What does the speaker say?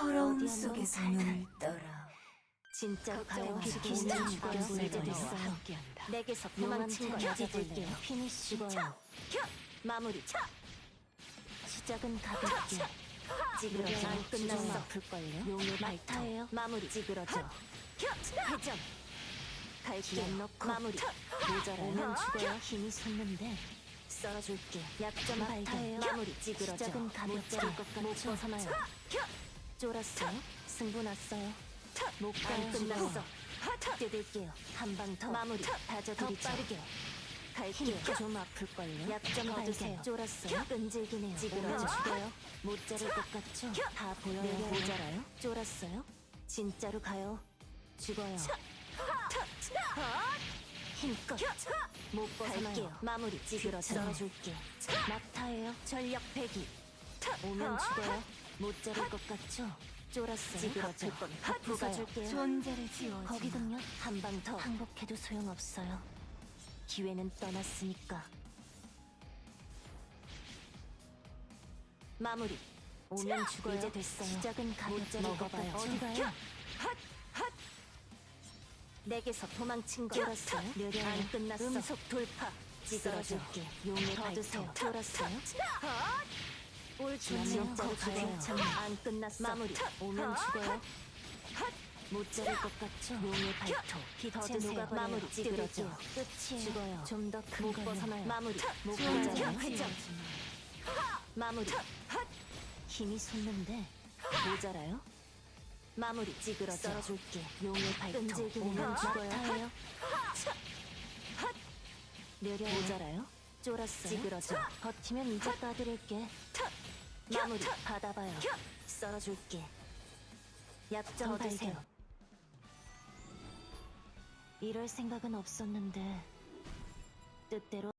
어디 속에서 눈을 떠라. 마. 비키시는 오늘 죽어요 있어요 내게서 도망친 거 찾아볼게요. 피니쉬. 죽어요 마무리. 시작은 가볍게. 찌그러져. 안 끝났어 아플걸요? 용의 발타예요. 마무리. 찌그러져. 회전. 갈게. 넣고 마무리. 모자라요 오면 죽어요 힘이 솟는데. 썰어줄게. 약점 발타예요. 마무리. 찌그러져. 시작은 가볍게. 못 벗어나요 쫄았어요? 승부 났어요? 못 가요 끝났어 뜯을게요. 한 방 더. 마무리. 다져드리죠. 더 빠르게. 갈게요. 좀 아플걸요? 약점 발견 쫄았어요? 끈질기네요. 찌그러져 죽어요? 못 자를 것 같죠? 다 보여요. 모자라요? 쫄았어요? 진짜로 가요? 죽어요. 힘껏. 못 벗어나요. 마무리. 찌그러져 썰어줄게 막타예요. 전력 배기. 오면 죽어요 못 자를 것 같죠? 쫄았어요. 찌그러져 부숴줄게요. 존재를 지워. 거기군요. 한 방 더. 항복해도 소용없어요. 기회는 떠났으니까. 마무리. 오면 죽어요. 이제 됐어요. 시작은 가볍게 먹어봐요. 어디 가요? 내게서 도망친 거 쫄았어요? 안 끝났어. 음속 돌파. 찌그러줄게. 용의 발톱. 쫄았어요? 옳 지않네요 가요 안 끝났어. 마무리. 오면 죽어요. 못 자를 것 같죠? 용의 발톱. 빛에 녹아 마무리 찌그러져. 끝이에요. 죽어요. 좀 더큰거 벗어나요. 마무리. 못 가요. 회전 마무리. 힘이 솟는데 모자라요? 마무리 찌그러져. 썰어줄게. 용의 발톱. 오면 죽어요. 느려 모자라요? 쫄았어요? 찌그러져. 버티면 이제 따드릴게 마무리. 받아봐요. 썰어줄게. 약점 발견 이럴 생각은 없었는데 뜻대로